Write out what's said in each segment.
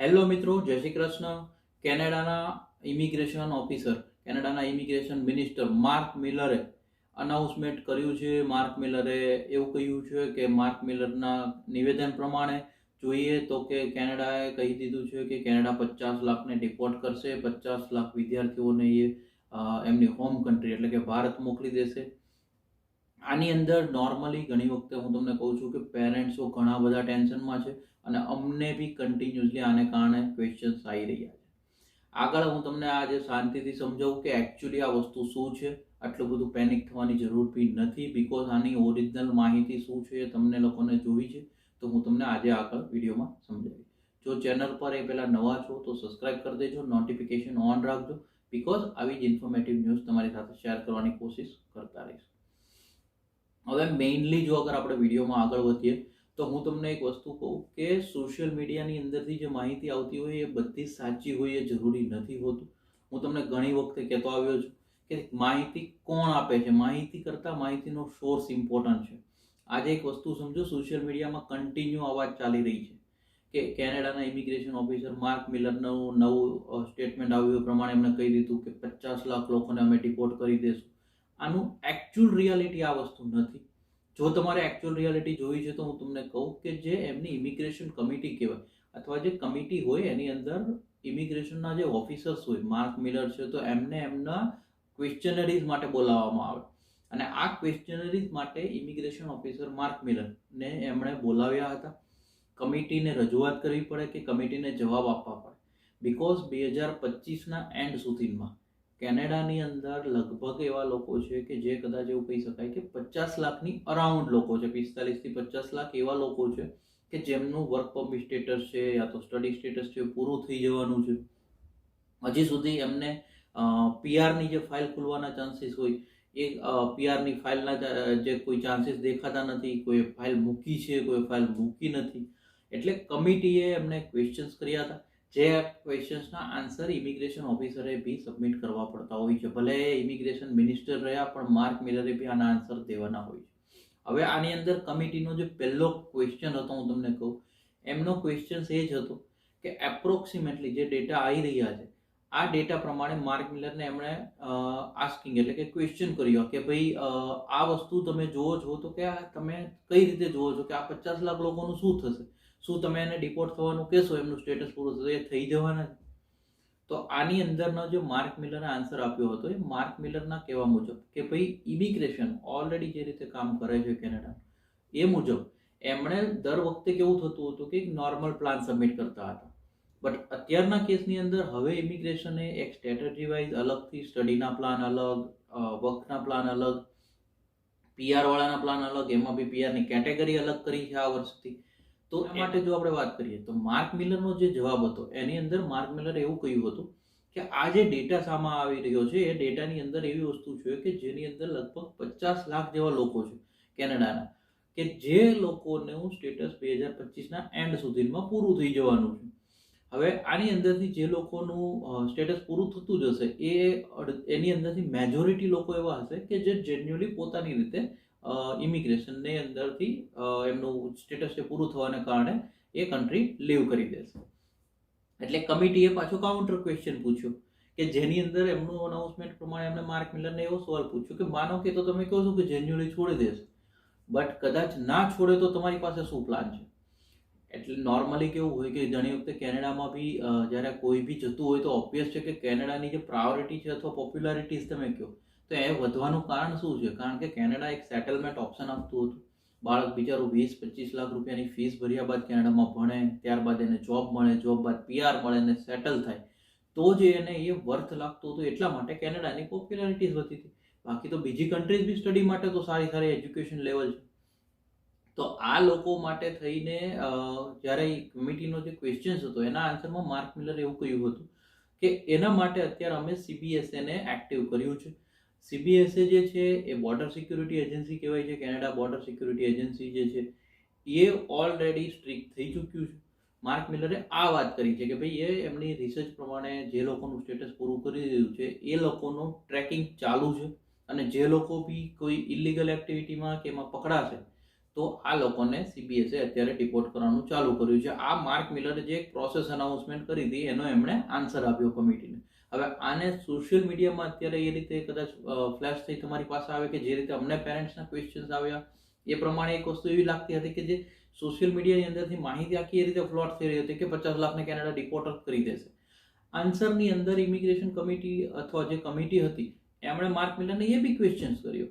Hello મિત્રો, જય શ્રી કૃષ્ણ. કેનેડાના ઇમિગ્રેશન ઓફિસર, કેનેડાના ઇમિગ્રેશન મિનિસ્ટર માર્ક મિલરે અનાઉન્સમેન્ટ કર્યું છે. માર્ક મિલરે એવું કહ્યું છે કે માર્ક મિલરના નિવેદન પ્રમાણે જોઈએ તો કે કેનેડાએ કહી દીધું છે કે કેનેડા પચાસ લાખને ડિપોર્ટ કરશે. પચાસ લાખ વિદ્યાર્થીઓને એ એમની હોમ કન્ટ્રી એટલે કે ભારત મોકલી દેશે. આની અંદર નોર્મલી ઘણી વખતે હું તમને કહું છું કે પેરેન્ટ્સો ઘણા બધા ટેન્શનમાં છે. અને અમને બી કન્ટિન્યુઅસલી આને કારણે ક્વેશ્ચન્સ આવી રહ્યા છે. આગળ હું તમને આજે શાંતિથી સમજાવું કે એકચ્યુઅલી આ વસ્તુ શું છે? આટલું બધું પેનિક થવાની જરૂર બી નથી બિકોઝ આની ઓરિજિનલ માહિતી શું છે એ તમને લોકોને જોવી છે. તો હું તમને આજે આગળ વિડીયોમાં સમજાવીશ. જો ચેનલ પર એ પહેલાં નવા છો તો સબસ્ક્રાઇબ કરી દેજો નોટિફિકેશન ઓન રાખજો બિકોઝ આવી જ ઇન્ફોર્મેટિવ ન્યૂઝ તમારી સાથે શેર કરવાની કોશિશ કરતા રહીશ. હવે મેઇનલી જો અગર આપણે વિડીયોમાં આગળ વધીએ તો હું તમને એક વસ્તુ કહું કે સોશિયલ મીડિયાની અંદરથી જે માહિતી આવતી હોય એ બધી સાચી હોય એ જરૂરી નથી હોતું. હું તમને ઘણી વખતે કહેતો આવ્યો છું કે માહિતી કોણ આપે છે? માહિતી કરતાં માહિતીનો સોર્સ ઇમ્પોર્ટન્ટ છે. આજે એક વસ્તુ સમજો સોશિયલ મીડિયામાં કન્ટિન્યુ અવાજ ચાલી રહી છે કે કેનેડાના ઇમિગ્રેશન ઓફિસર માર્ક મિલરનું નવું સ્ટેટમેન્ટ આવ્યું એ પ્રમાણે એમણે કહી દીધું કે પચાસ લાખ લોકોને અમે ડિપોર્ટ કરી દઈશું આનું એકચ્યુઅલ રિયાલિટી આ વસ્તુ નથી. જો તમારે એકચ્યુઅલ રિયાલિટી જોવી છે તો હું તમને કહું કે જે એમની ઇમિગ્રેશન કમિટી કહેવાય, અથવા જે કમિટી હોય એની અંદર ઇમિગ્રેશનના જે ઓફિસર્સ હોય માર્ક મિલર છે, તો એમને એમના ક્વેશ્ચનરીઝ માટે બોલાવવામાં આવે. અને આ ક્વેશ્ચનરીઝ માટે ઇમિગ્રેશન ઓફિસર માર્ક મિલરને એમણે બોલાવ્યા હતા. કમિટીને રજૂઆત કરવી પડે કે કમિટીને જવાબ આપવા પડે. બિકોઝ બે હજાર પચીસના એન્ડ સુધીમાં કેનેડાની અંદર લગભગ એવા લોકો છે કે જે કદાચ એવું કહી શકાય કે પચાસ લાખની અરાઉન્ડ લોકો છે, પિસ્તાલીસથી પચાસ લાખ એવા લોકો છે કે જેમનું વર્ક પરમિટ સ્ટેટસ છે યા તો સ્ટડી સ્ટેટસ છે પૂરું થઈ જવાનું છે. હજી સુધી એમને પીઆરની જે ફાઇલ ખુલવાના ચાન્સીસ હોય, એ પીઆરની ફાઇલના જે કોઈ ચાન્સીસ દેખાતા નથી, કોઈ ફાઇલ મૂકી છે, કોઈ ફાઇલ મૂકી નથી. એટલે કમિટીએ એમને ક્વેશ્ચન્સ કર્યા હતા. જે ક્વેશ્ચન્સના આન્સર ઇમિગ્રેશન ઓફિસરે બી સબમિટ કરવા પડતા હોય છે. ભલે ઇમિગ્રેશન મિનિસ્ટર રહ્યા, પણ માર્ક મિલરે બી આના આન્સર દેવાના હોય છે. હવે આની અંદર કમિટીનો જે પહેલો ક્વેશ્ચન હતો, હું તમને કહું, એમનો ક્વેશ્ચન એ જ હતો કે એપ્રોક્સિમેટલી જે ડેટા આવી રહ્યા છે, આ ડેટા પ્રમાણે માર્ક મિલરને એમણે આસ્કિંગ એટલે કે ક્વેશ્ચન કર્યો કે ભાઈ આ વસ્તુ તમે જુઓ છો તો કે તમે કઈ રીતે જુઓ છો કે આ પચાસ લાખ લોકોનું શું થશે? શું તમે એને ડિપોર્ટ થવાનું કહેશો? એમનું સ્ટેટસ પૂરું થશે, એ થઈ જવાના તો આની અંદરનો જે માર્ક મિલરે આન્સર આપ્યો હતો, એ માર્ક મિલરના કહેવા મુજબ કે ભાઈ ઇમિગ્રેશન ઓલરેડી જે રીતે કામ કરે છે કેનેડા, એ મુજબ એમણે દર વખતે કેવું થતું હતું કે નોર્મલ પ્લાન સબમિટ કરતા હતા. બટ અત્યારના કેસની અંદર હવે ઇમિગ્રેશને એક સ્ટ્રેટેજી વાઇઝ અલગથી સ્ટડીના પ્લાન અલગ વર્કના પ્લાન અલગ પીઆર વાળાના પ્લાન અલગ, એમાં બી પીઆરની કેટેગરી અલગ કરી છે આ વર્ષથી. તો એ માટે જો આપણે વાત કરીએ તો માર્ક મિલરનો જે જવાબ હતો એની અંદર માર્ક મિલરે એવું કહ્યું હતું કે આ જે ડેટા સામે આવી રહ્યો છે એ ડેટાની અંદર એવી વસ્તુ છે કે જેની અંદર લગભગ પચાસ લાખ જેવા લોકો છે કેનેડાના કે જે લોકોનું સ્ટેટસ બે હજાર પચીસના એન્ડ સુધીમાં પૂરું થઈ જવાનું છે. હવે આની અંદરથી જે લોકોનું સ્ટેટસ પૂરું થતું જશે એ એની અંદરથી મેજોરિટી લોકો એવા હશે કે જે જેન્યુઅલી પોતાની રીતે ઇમિગ્રેશનની અંદરથી એમનું સ્ટેટસ એ પૂરું થવાને કારણે એ કન્ટ્રી લીવ કરી દેશે. એટલે કમિટીએ પાછો કાઉન્ટર ક્વેશ્ચન પૂછ્યું કે જેની અંદર એમનું અનાઉન્સમેન્ટ પ્રમાણે એમને માર્ક મિલરને એવો સવાલ પૂછ્યો કે માનો કે તો તમે કહો છો કે જેન્યુઅલી છોડી દેશે બટ કદાચ ના છોડે તો તમારી પાસે શું પ્લાન છે? એટલે નોર્મલી કેવું હોય કે ઘણી વખતે કેનેડામાં બી જ્યારે કોઈ બી જતું હોય તો ઓબ્વિયસ છે કે કેનેડાની જે પ્રાયોરિટી છે અથવા પોપ્યુલારિટીઝ તમે કહો તો એ વધવાનું કારણ શું છે? કારણ કે કેનેડા એક સેટલમેન્ટ ઓપ્શન આપતું હતું. બાળક બિચારું વીસ, પચીસ લાખ રૂપિયાની ફીસ ભર્યા બાદ કેનેડામાં ભણે, ત્યારબાદ એને જોબ મળે, જોબ બાદ પીઆર મળે ને સેટલ થાય. તો જ એને એ વર્થ લાગતું હતું એટલા માટે કેનેડાની પોપ્યુલારિટીઝ વધી હતી. બાકી તો બીજી કન્ટ્રીઝ બી સ્ટડી માટે તો સારી સારી એજ્યુકેશન લેવલ છે. તો આ લોકો માટે થઈને જ્યારે કમિટીનો જે ક્વેશ્ચન્સ હતો, એના આન્સરમાં માર્ક મિલર એવું કહ્યું હતું કે એના માટે અત્યારે અમે સીબીએસએને એક્ટિવ કર્યું છે. સીબીએસએ જે છે, એ બોર્ડર સિક્યુરિટી એજન્સી કહેવાય છે કેનેડા બોર્ડર સિક્યુરિટી એજન્સી જે છે, એ ઓલરેડી સ્ટ્રિક્ટ થઈ ચૂક્યું છે. માર્ક મિલરે આ વાત કરી છે કે ભાઈ, એ એમની રિસર્ચ પ્રમાણે જે લોકોનું સ્ટેટસ પૂરું કરી દીધું છે, એ લોકોનું ટ્રેકિંગ ચાલુ છે અને જે લોકો બી કોઈ ઇલીગલ એક્ટિવિટીમાં કે એમાં પકડાશે તો આ લોકોને સીબીએસએ અત્યારે ડિપોર્ટ કરવાનું ચાલુ કર્યું છે. આ માર્ક મિલરે જે એક પ્રોસેસ અનાઉન્સમેન્ટ કરી હતી, એનો એમણે આન્સર આપ્યો કમિટીને હવે આને સોશિયલ મીડિયામાં અત્યારે એ રીતે કદાચ ફ્લેશ થઈ તમારી પાસે આવે કે જે રીતે અમને પેરેન્ટ્સના ક્વેશ્ચન્સ આવ્યા, એ પ્રમાણે એક વસ્તુ એવી લાગતી હતી કે જે સોશિયલ મીડિયાની અંદરથી માહિતી આખી એ રીતે ફ્લોટ થઈ રહી હતી કે પચાસ લાખને કેનેડા ડિપોર્ટ કરી દેશે. આન્સરની અંદર ઇમિગ્રેશન કમિટી અથવા જે કમિટી હતી, એમણે માર્ક મિલરને એ બી ક્વેશ્ચન્સ કર્યો.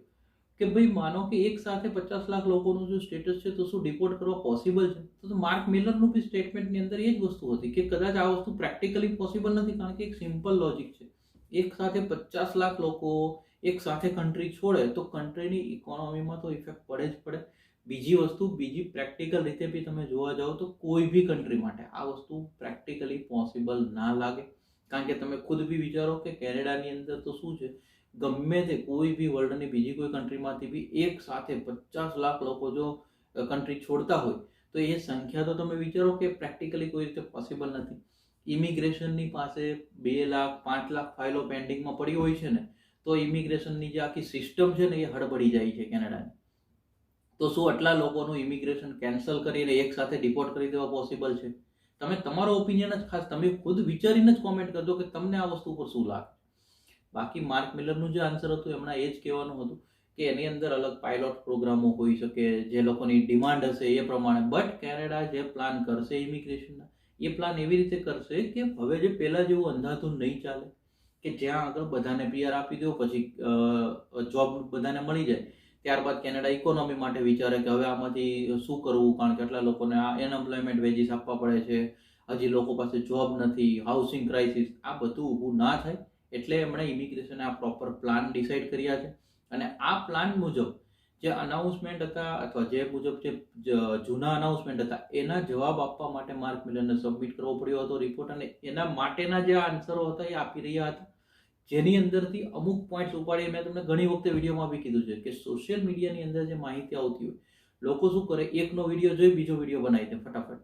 કે ભાઈ માનો કે એક સાથે પચાસ લાખ લોકોનું જો સ્ટેટસ છે તો શું ડિપોર્ટ કરવા પોસિબલ છે? તો માર્ક મિલરનું બી સ્ટેટમેન્ટની અંદર એ જ વસ્તુ હતી કે કદાચ આ વસ્તુ પ્રેક્ટિકલી પોસિબલ નથી કારણ કે એક સિમ્પલ લોજિક છે. એક સાથે પચાસ લાખ લોકો એક સાથે કન્ટ્રી છોડે તો કન્ટ્રીની ઇકોનોમીમાં તો ઇફેક્ટ પડે જ પડે. બીજી વસ્તુ, બીજી પ્રેક્ટિકલ રીતે બી તમે જોવા જાઓ તો કોઈ બી કન્ટ્રી માટે આ વસ્તુ પ્રેક્ટિકલી પોસિબલ ના લાગે. કારણ કે તમે ખુદ બી વિચારો કે કેનેડાની અંદર તો શું છે? ગમે તે કોઈ બી વર્લ્ડની બીજી કોઈ કન્ટ્રીમાંથી બી એક સાથે પચાસ લાખ લોકો જો કન્ટ્રી છોડતા હોય, તો એ સંખ્યા તો તમે વિચારો કે પ્રેક્ટિકલી કોઈ રીતે પોસિબલ નથી. ઇમિગ્રેશનની પાસે બે લાખ, પાંચ લાખ ફાઇલો પેન્ડિંગમાં પડી હોય છે ને, તો ઇમિગ્રેશનની જે આખી સિસ્ટમ છે ને એ હડબડી જાય છે કેનેડાની. તો શું આટલા લોકોનું ઇમિગ્રેશન કેન્સલ કરીને એક સાથે ડિપોર્ટ કરી દેવા પોસિબલ છે? તમે તમારો ઓપિનિયન જ ખાસ, તમે ખુદ વિચારીને જ કોમેન્ટ કરજો કે તમને આ વસ્તુ પર શું લાગે. બાકી માર્ક મિલરનું જે આન્સર હતું, એમણે એ જ કહેવાનું હતું કે એની અંદર અલગ પાયલોટ પ્રોગ્રામો હોઈ શકે, જે લોકોની ડિમાન્ડ હશે એ પ્રમાણે. બટ કેનેડા જે પ્લાન કરશે ઇમિગ્રેશનના એ પ્લાન એવી રીતે કરશે કે હવે જે પહેલાં જેવું અંધાધૂન નહીં ચાલે, કે જ્યાં આગળ બધાને પીઆર આપી દો, પછી જોબ બધાને મળી જાય, ત્યારબાદ કેનેડા ઇકોનોમી માટે વિચારે કે હવે આમાંથી શું કરવું, કારણ કે આટલા લોકોને આ અનએમ્પ્લોયમેન્ટ વેજીસ આપવા પડે છે, હજી લોકો પાસે જોબ નથી હાઉસિંગ ક્રાઇસિસ આ બધું ઊભું ના થાય. એટલે એમણે ઇમિગ્રેશનના પ્રોપર પ્લાન ડિસાઇડ કર્યા છે. અને આ પ્લાન મુજબ જે અનાઉન્સમેન્ટ હતા અથવા જે મુજબ જે જૂના અનાઉન્સમેન્ટ હતા, એના જવાબ આપવા માટે માર્ક મિલરને સબમિટ કરવો પડ્યો હતો રિપોર્ટ અને એના માટેના જે આન્સરો હતા એ આપી રહ્યા હતા. જેની અંદરથી અમુક પોઈન્ટ્સ ઉપાડી મેં તમને ઘણી વખતે વિડીયોમાં બી કીધું છે કે સોશિયલ મીડિયાની અંદર જે માહિતી આવતી હોય, લોકો શું કરે? એકનો વીડિયો જોઈ, બીજો વીડિયો બનાવી દે ફટાફટ.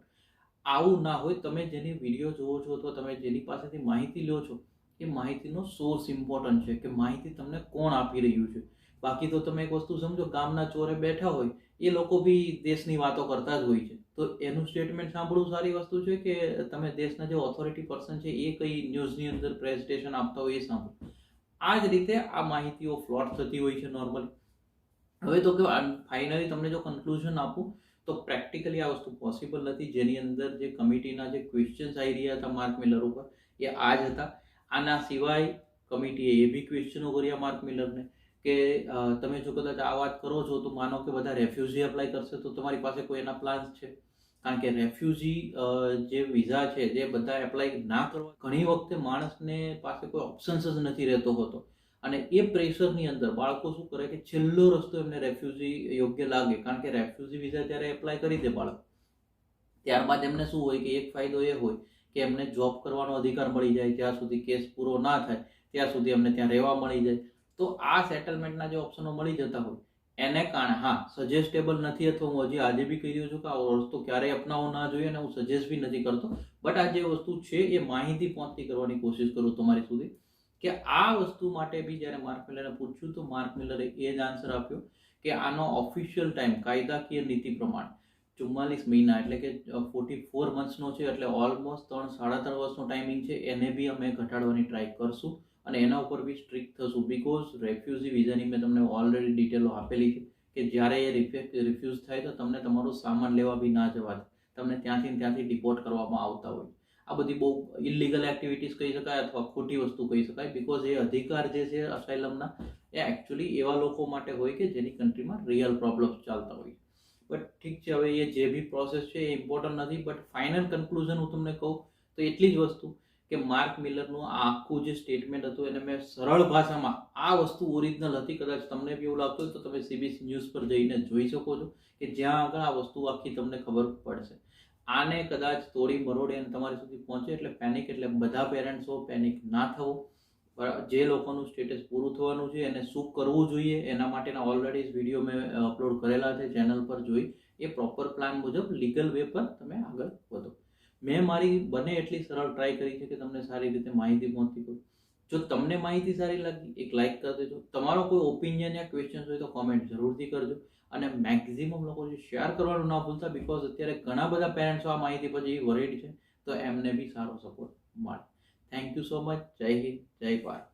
આવું ના હોય. તમે જેની વીડિયો જોવો છો અથવા તમે જેની પાસેથી માહિતી લો છો એ માહિતીનો સોર્સ ઇમ્પોર્ટન્ટ છે કે માહિતી તમને કોણ આપી રહ્યું છે. બાકી તો તમે એક વસ્તુ સમજો, ગામના ચોરે બેઠા હોય, એ લોકો બી દેશની વાતો કરતા જ હોય છે. તો એનું સ્ટેટમેન્ટ સાંભળવું સારી વસ્તુ છે કે તમે દેશના જે ઓથોરિટી પર્સન છે, એ કઈ ન્યૂઝની અંદર પ્રેઝન્ટેશન આપતા હોય એ સાંભળો. આ જ રીતે આ માહિતીઓ ફ્લોટ થતી હોય છે નોર્મલી હવે તો કે ફાઇનલી તમને જો કન્ક્લુઝન આપું, તો પ્રેક્ટિકલી આ વસ્તુ પોસિબલ નથી. જેની અંદર જે કમિટીના જે ક્વેશ્ચન્સ આવી રહ્યા હતા માર્ક મિલર ઉપર, એ આ જ હતા. આના સિવાય કમિટીએ એ બી ક્વેશ્ચનો કર્યા માર્ક મિલરને કે તમે જો કદાચ આ વાત કરો છો તો માનો કે બધા રેફ્યુઝી એપ્લાય કરશે તો તમારી પાસે કોઈ એના પ્લાન્સ છે? કારણ કે રેફ્યુઝી જે વિઝા છે જે બધા એપ્લાય ના કરવા, ઘણી વખતે માણસને પાસે કોઈ ઓપ્શન્સ જ નથી રહેતો હોતો. અને એ પ્રેશરની અંદર બાળકો શું કરે કે છેલ્લો રસ્તો એમને રેફ્યુઝી યોગ્ય લાગે. કારણ કે રેફ્યુઝી વિઝા જ્યારે એપ્લાય કરી દે બાળક. ત્યારબાદ એમને શું હોય કે એક ફાયદો એ હોય કે એમને જોબ કરવાનો અધિકાર મળી જાય જ્યાં સુધી કેસ પૂરો ના થાય, ત્યાં સુધી એમને ત્યાં રહેવા મળી જાય. તો આ સેટલમેન્ટના જે ઓપ્શનો મળી જતા હોય, એને કારણે, હા સજેસ્ટેબલ નથી અથવા હું હજી આજે બી કહી રહ્યો છું કે આ વસ્તુ ક્યારેય અપનાવવો ના જોઈએ અને હું સજેસ્ટ બી નથી કરતો. બટ આ જે વસ્તુ છે એ માહિતી પહોંચતી કરવાની કોશિશ કરું તમારી સુધી કે આ વસ્તુ માટે બી જ્યારે માર્ક મિલરને પૂછ્યું તો માર્ક મિલરે એ જ આન્સર આપ્યો કે આનો ઓફિશિયલ ટાઈમ કાયદાકીય નીતિ પ્રમાણે ચુમ્માલીસ મહિના, એટલે કે ફોર્ટી ફોર મંથ્સનો છે, એટલે ઓલમોસ્ટ ત્રણ, સાડા ત્રણ વર્ષનો ટાઈમિંગ છે, એને બી અમે ઘટાડવાની ટ્રાય કરશું અને એના ઉપર બી સ્ટ્રિક્ટ થશું બિકોઝ રેફ્યુઝી વિઝાની મેં તમને ઓલરેડી ડિટેલો આપેલી છે કે જ્યારે એ રિફ્યુઝ થાય તો તમને તમારો સામાન લેવા બી ના જવા તમને ત્યાંથી ત્યાંથી ડિપોર્ટ કરવામાં આવતા હોય. આ બધી બહુ ઇલીગલ એક્ટિવિટીઝ કહી શકાય અથવા ખોટી વસ્તુ કહી શકાય બિકોઝ એ અધિકાર જે છે અસાઇલમના એ એકચ્યુઅલી એવા લોકો માટે હોય કે જેની કન્ટ્રીમાં રિયલ પ્રોબ્લેમ્સ ચાલતા હોય. બટ ઠીક છે, હવે એ જે બી પ્રોસેસ છે એ ઇમ્પોર્ટન્ટ નથી. બટ ફાઇનલ કન્ક્લુઝન હું તમને કહું, તો એટલી જ વસ્તુ કે માર્ક મિલરનું આખું જે સ્ટેટમેન્ટ હતું એને મેં સરળ ભાષામાં આ વસ્તુ ઓરિજિનલ હતી, કદાચ તમને બી એવું લાગતું હોય તો તમે સીબીસી ન્યૂઝ પર જઈને જોઈ શકો છો કે જ્યાં આગળ આ વસ્તુ આખી તમને ખબર પડશે. આને કદાચ તોડી મરોડી અને તમારી સુધી પહોંચે એટલે પેનિક એટલે બધા પેરેન્ટ્સો પેનિક ના થવો. જે લોકોનું સ્ટેટસ પૂરું થવાનું છે, એને શું કરવું જોઈએ, એના માટેના ઓલરેડી વીડિયો મેં અપલોડ કરેલા છે ચેનલ પર જોઈ. એ પ્રોપર પ્લાન મુજબ લીગલ વે પર તમે આગળ વધો. મેં મારી બને એટલી સરળ ટ્રાય કરી છે કે તમને સારી રીતે માહિતી પહોંચતી કરું જો તમને માહિતી સારી લાગી, એક લાઇક કરી દેજો. તમારો કોઈ ઓપિનિયન યા ક્વેશ્ચન હોય તો કોમેન્ટ જરૂરથી કરજો. અને મેક્ઝિમમ લોકો જે શેર કરવાનું ના ભૂલતા બિકોઝ અત્યારે ઘણા બધા પેરેન્ટ્સો આ માહિતી પછી વરેડ છે, તો એમને બી સારો સપોર્ટ મળે. Thank you so much. Jai Hind, Jai Bharat.